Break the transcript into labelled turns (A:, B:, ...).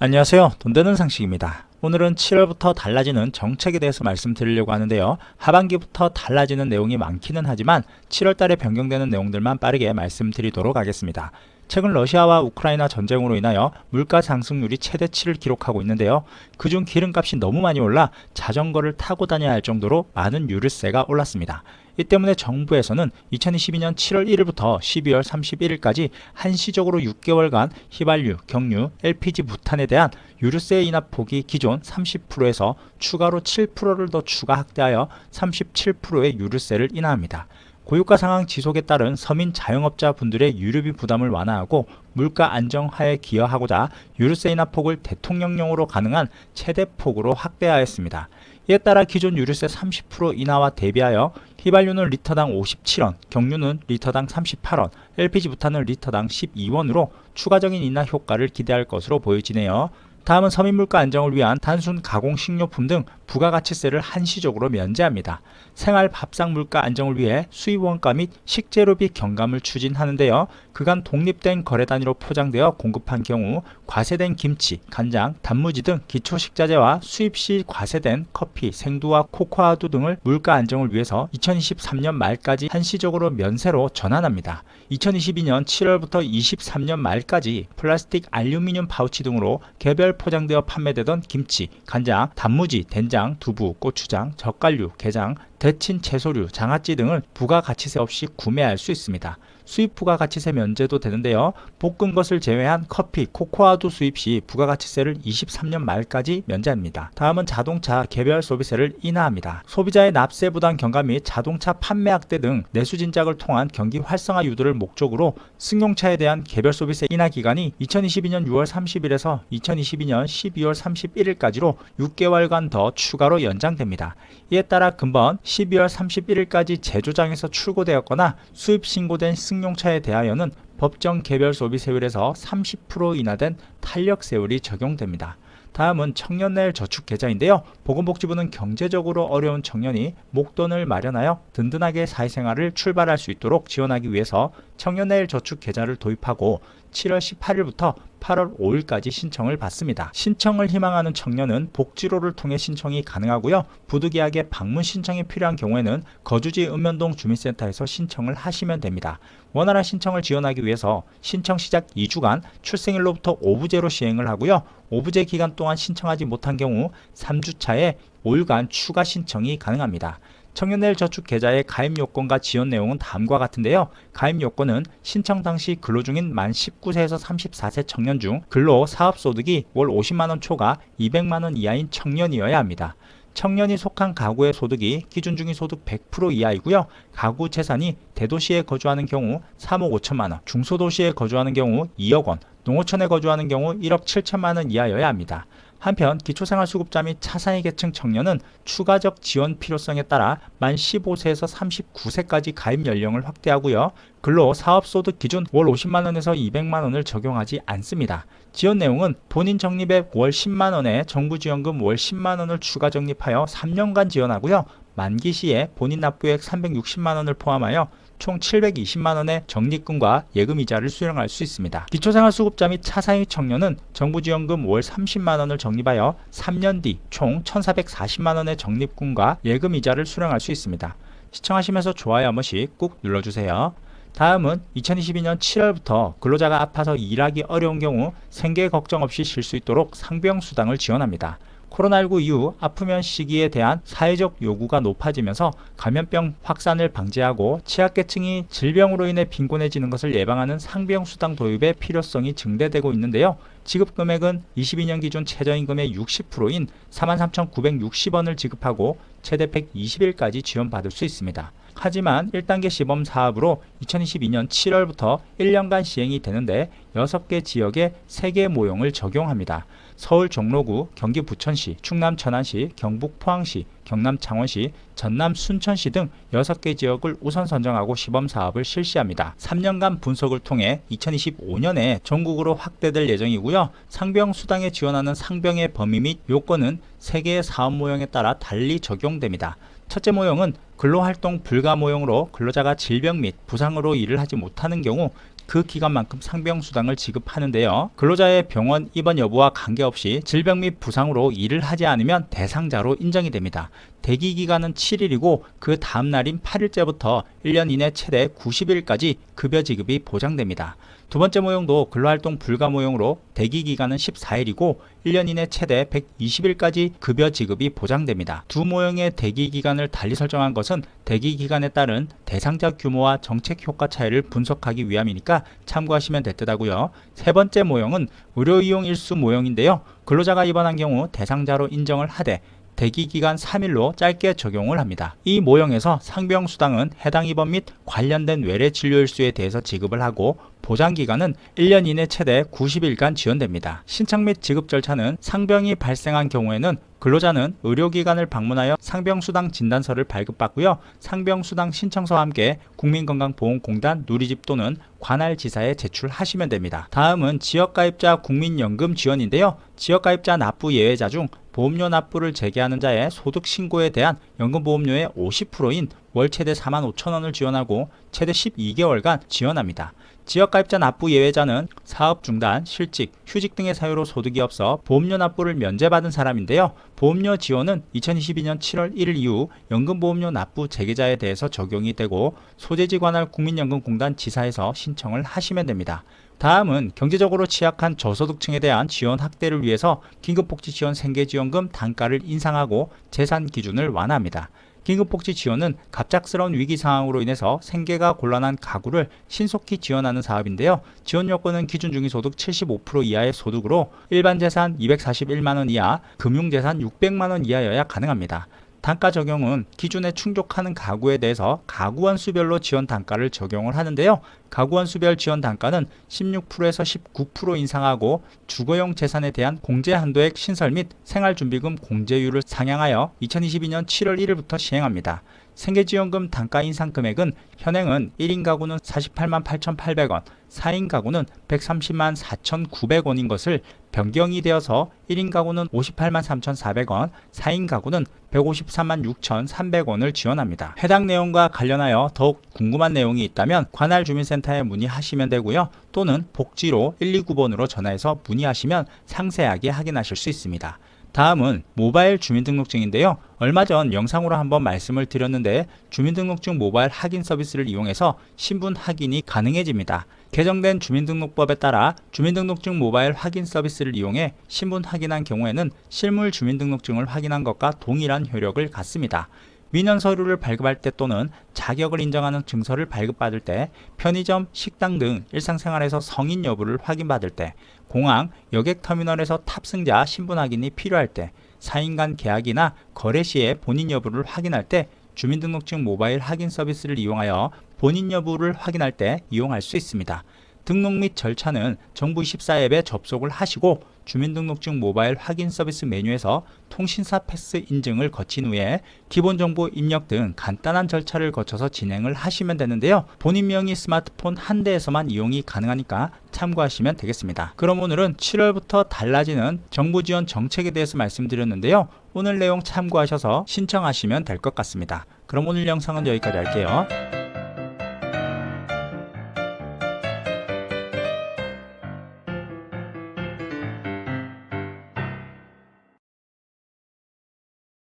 A: 안녕하세요. 돈 되는 상식입니다. 오늘은 7월부터 달라지는 정책에 대해서 말씀드리려고 하는데요. 하반기부터 달라지는 내용이 많기는 하지만 7월 달에 변경되는 내용들만 빠르게 말씀드리도록 하겠습니다. 최근 러시아와 우크라이나 전쟁으로 인하여 물가 상승률이 최대치를 기록하고 있는데요. 그중 기름값이 너무 많이 올라 자전거를 타고 다녀야 할 정도로 많은 유류세가 올랐습니다. 이 때문에 정부에서는 2022년 7월 1일부터 12월 31일까지 한시적으로 6개월간 휘발유, 경유, LPG, 부탄에 대한 유류세 인하 폭이 기존 30%에서 추가로 7%를 더 추가 확대하여 37%의 유류세를 인하합니다. 고유가 상황 지속에 따른 서민 자영업자 분들의 유류비 부담을 완화하고 물가 안정화에 기여하고자 유류세 인하 폭을 대통령령으로 가능한 최대 폭으로 확대하였습니다. 이에 따라 기존 유류세 30% 인하와 대비하여 휘발유는 리터당 57원, 경유는 리터당 38원, LPG 부탄은 리터당 12원으로 추가적인 인하 효과를 기대할 것으로 보여지네요. 다음은 서민 물가 안정을 위한 단순 가공 식료품 등 부가가치세를 한시적으로 면제합니다. 생활 밥상 물가 안정을 위해 수입 원가 및 식재료비 경감을 추진하는데요. 그간 독립된 거래 단위로 포장되어 공급한 경우 과세된 김치, 간장, 단무지 등 기초 식자재와 수입 시 과세된 커피, 생두와 코코아두 등을 물가 안정을 위해서 2023년 말까지 한시적으로 면세로 전환합니다. 2022년 7월부터 23년 말까지 플라스틱 알루미늄 파우치 등으로 개별 포장되어 판매되던 김치, 간장, 단무지, 된장, 두부, 고추장, 젓갈류, 게장, 데친 채소류, 장아찌 등을 부가가치세 없이 구매할 수 있습니다. 수입 부가가치세 면제도 되는데요. 볶은 것을 제외한 커피, 코코아도 수입 시 부가가치세를 23년 말까지 면제합니다. 다음은 자동차 개별 소비세를 인하합니다. 소비자의 납세 부담 경감 및 자동차 판매 확대 등 내수 진작을 통한 경기 활성화 유도를 목적으로 승용차에 대한 개별 소비세 인하 기간이 2022년 6월 30일에서 2022년 12월 31일까지로 6개월간 더 추가로 연장됩니다. 이에 따라 금번 12월 31일까지 제조장에서 출고되었거나 수입 신고된 승용차에 대하여는 법정 개별 소비 세율에서 30% 인하된 탄력 세율이 적용됩니다. 다음은 청년내일 저축 계좌인데요. 보건복지부는 경제적으로 어려운 청년이 목돈을 마련하여 든든하게 사회생활을 출발할 수 있도록 지원하기 위해서 청년내일 저축 계좌를 도입하고 7월 18일부터 8월 5일까지 신청을 받습니다. 신청을 희망하는 청년은 복지로를 통해 신청이 가능하고요. 부득이하게 방문 신청이 필요한 경우에는 거주지 읍면동 주민센터에서 신청을 하시면 됩니다. 원활한 신청을 지원하기 위해서 신청 시작 2주간 출생일로부터 5부제로 시행을 하고요. 5부제 기간 동안 신청하지 못한 경우 3주 차에 5일간 추가 신청이 가능합니다. 청년내일 저축 계좌의 가입 요건과 지원 내용은 다음과 같은데요. 가입 요건은 신청 당시 근로 중인 만 19세에서 34세 청년 중 근로 사업 소득이 월 50만 원 초과 200만 원 이하인 청년이어야 합니다. 청년이 속한 가구의 소득이 기준 중위 소득 100% 이하이고요. 가구 재산이 대도시에 거주하는 경우 3억 5천만 원, 중소도시에 거주하는 경우 2억 원, 농어촌에 거주하는 경우 1억 7천만 원 이하여야 합니다. 한편 기초생활수급자 및 차상위 계층 청년은 추가적 지원 필요성에 따라 만 15세에서 39세까지 가입 연령을 확대하고요. 근로 사업소득 기준 월 50만원에서 200만원을 적용하지 않습니다. 지원 내용은 본인 적립액 월 10만원에 정부지원금 월 10만원을 추가 적립하여 3년간 지원하고요. 만기 시에 본인 납부액 360만원을 포함하여 총 720만 원의 적립금과 예금 이자를 수령할 수 있습니다. 기초생활수급자 및 차상위 청년은 정부 지원금 월 30만 원을 적립하여 3년 뒤 총 1440만 원의 적립금과 예금 이자를 수령할 수 있습니다. 시청하시면서 좋아요 한 번씩 꾹 눌러주세요. 다음은 2022년 7월부터 근로자가 아파서 일하기 어려운 경우 생계 걱정 없이 쉴 수 있도록 상병 수당을 지원합니다. 코로나19 이후 아프면 쉬기에 대한 사회적 요구가 높아지면서 감염병 확산을 방지하고 취약계층이 질병으로 인해 빈곤해지는 것을 예방하는 상병 수당 도입의 필요성이 증대되고 있는데요. 지급 금액은 22년 기준 최저임금의 60%인 43,960원을 지급하고 최대 120일까지 지원받을 수 있습니다. 하지만 1단계 시범 사업으로 2022년 7월부터 1년간 시행이 되는데 6개 지역에 3개 모형을 적용합니다. 서울 종로구, 경기 부천시, 충남 천안시, 경북 포항시, 경남 창원시, 전남 순천시 등 6개 지역을 우선 선정하고 시범 사업을 실시합니다. 3년간 분석을 통해 2025년에 전국으로 확대될 예정이고요. 상병 수당에 지원하는 상병의 범위 및 요건은 3개의 사업 모형에 따라 달리 적용됩니다. 첫째 모형은 근로활동 불가 모형으로 근로자가 질병 및 부상으로 일을 하지 못하는 경우 그 기간만큼 상병수당을 지급하는데요. 근로자의 병원 입원 여부와 관계없이 질병 및 부상으로 일을 하지 않으면 대상자로 인정이 됩니다. 대기 기간은 7일이고 그 다음 날인 8일째부터 1년 이내 최대 90일까지 급여 지급이 보장됩니다. 두 번째 모형도 근로활동 불가 모형으로 대기 기간은 14일이고 1년 이내 최대 120일까지 급여 지급이 보장됩니다. 두 모형의 대기 기간을 달리 설정한 것은 대기 기간에 따른 대상자 규모와 정책 효과 차이를 분석하기 위함이니까 참고하시면 될 듯하고요. 세 번째 모형은 의료 이용 일수 모형인데요. 근로자가 입원한 경우 대상자로 인정을 하되 대기 기간 3일로 짧게 적용을 합니다. 이 모형에서 상병수당은 해당 입원 및 관련된 외래 진료 일수에 대해서 지급을 하고 보장 기간은 1년 이내 최대 90일간 지원됩니다. 신청 및 지급 절차는 상병이 발생한 경우에는 근로자는 의료기관을 방문하여 상병수당 진단서를 발급받고요. 상병수당 신청서와 함께 국민건강보험공단 누리집 또는 관할 지사에 제출하시면 됩니다. 다음은 지역가입자 국민연금 지원인데요. 지역가입자 납부 예외자 중 보험료 납부를 재개하는 자의 소득 신고에 대한 연금보험료의 50%인 월 최대 4만 5천 원을 지원하고 최대 12개월간 지원합니다. 지역가입자 납부 예외자는 사업 중단, 실직, 휴직 등의 사유로 소득이 없어 보험료 납부를 면제받은 사람인데요. 보험료 지원은 2022년 7월 1일 이후 연금보험료 납부 재개자에 대해서 적용이 되고 소재지 관할 국민연금공단 지사에서 신청을 하시면 됩니다. 다음은 경제적으로 취약한 저소득층에 대한 지원 확대를 위해서 긴급복지 지원 생계지원금 단가를 인상하고 재산 기준을 완화합니다. 긴급복지 지원은 갑작스러운 위기 상황으로 인해서 생계가 곤란한 가구를 신속히 지원하는 사업인데요. 지원 요건은 기준 중위소득 75% 이하의 소득으로 일반 재산 241만 원 이하, 금융 재산 600만 원 이하여야 가능합니다. 단가 적용은 기준에 충족하는 가구에 대해서 가구원 수별로 지원 단가를 적용을 하는데요. 가구원 수별 지원 단가는 16%에서 19% 인상하고 주거용 재산에 대한 공제 한도액 신설 및 생활준비금 공제율을 상향하여 2022년 7월 1일부터 시행합니다. 생계지원금 단가 인상 금액은 현행은 1인 가구는 48만 8,800원, 4인 가구는 130만 4,900원인 것을 변경이 되어서 1인 가구는 58만 3,400원, 4인 가구는 153만 6,300원을 지원합니다. 해당 내용과 관련하여 더욱 궁금한 내용이 있다면 관할 주민센터에 문의하시면 되고요. 또는 복지로 129번으로 전화해서 문의하시면 상세하게 확인하실 수 있습니다. 다음은 모바일 주민등록증인데요. 얼마 전 영상으로 한번 말씀을 드렸는데 주민등록증 모바일 확인 서비스를 이용해서 신분 확인이 가능해집니다. 개정된 주민등록법에 따라 주민등록증 모바일 확인 서비스를 이용해 신분 확인한 경우에는 실물 주민등록증을 확인한 것과 동일한 효력을 갖습니다. 민원 서류를 발급할 때 또는 자격을 인정하는 증서를 발급받을 때, 편의점, 식당 등 일상생활에서 성인 여부를 확인받을 때, 공항, 여객터미널에서 탑승자 신분 확인이 필요할 때, 사인 간 계약이나 거래 시에 본인 여부를 확인할 때 주민등록증 모바일 확인 서비스를 이용하여 본인 여부를 확인할 때 이용할 수 있습니다. 등록 및 절차는 정부 24 앱에 접속을 하시고 주민등록증 모바일 확인 서비스 메뉴에서 통신사 패스 인증을 거친 후에 기본 정보 입력 등 간단한 절차를 거쳐서 진행을 하시면 되는데요. 본인 명의 스마트폰 한 대에서만 이용이 가능하니까 참고하시면 되겠습니다. 그럼 오늘은 7월부터 달라지는 정부 지원 정책에 대해서 말씀드렸는데요. 오늘 내용 참고하셔서 신청하시면 될 것 같습니다. 그럼 오늘 영상은 여기까지 할게요.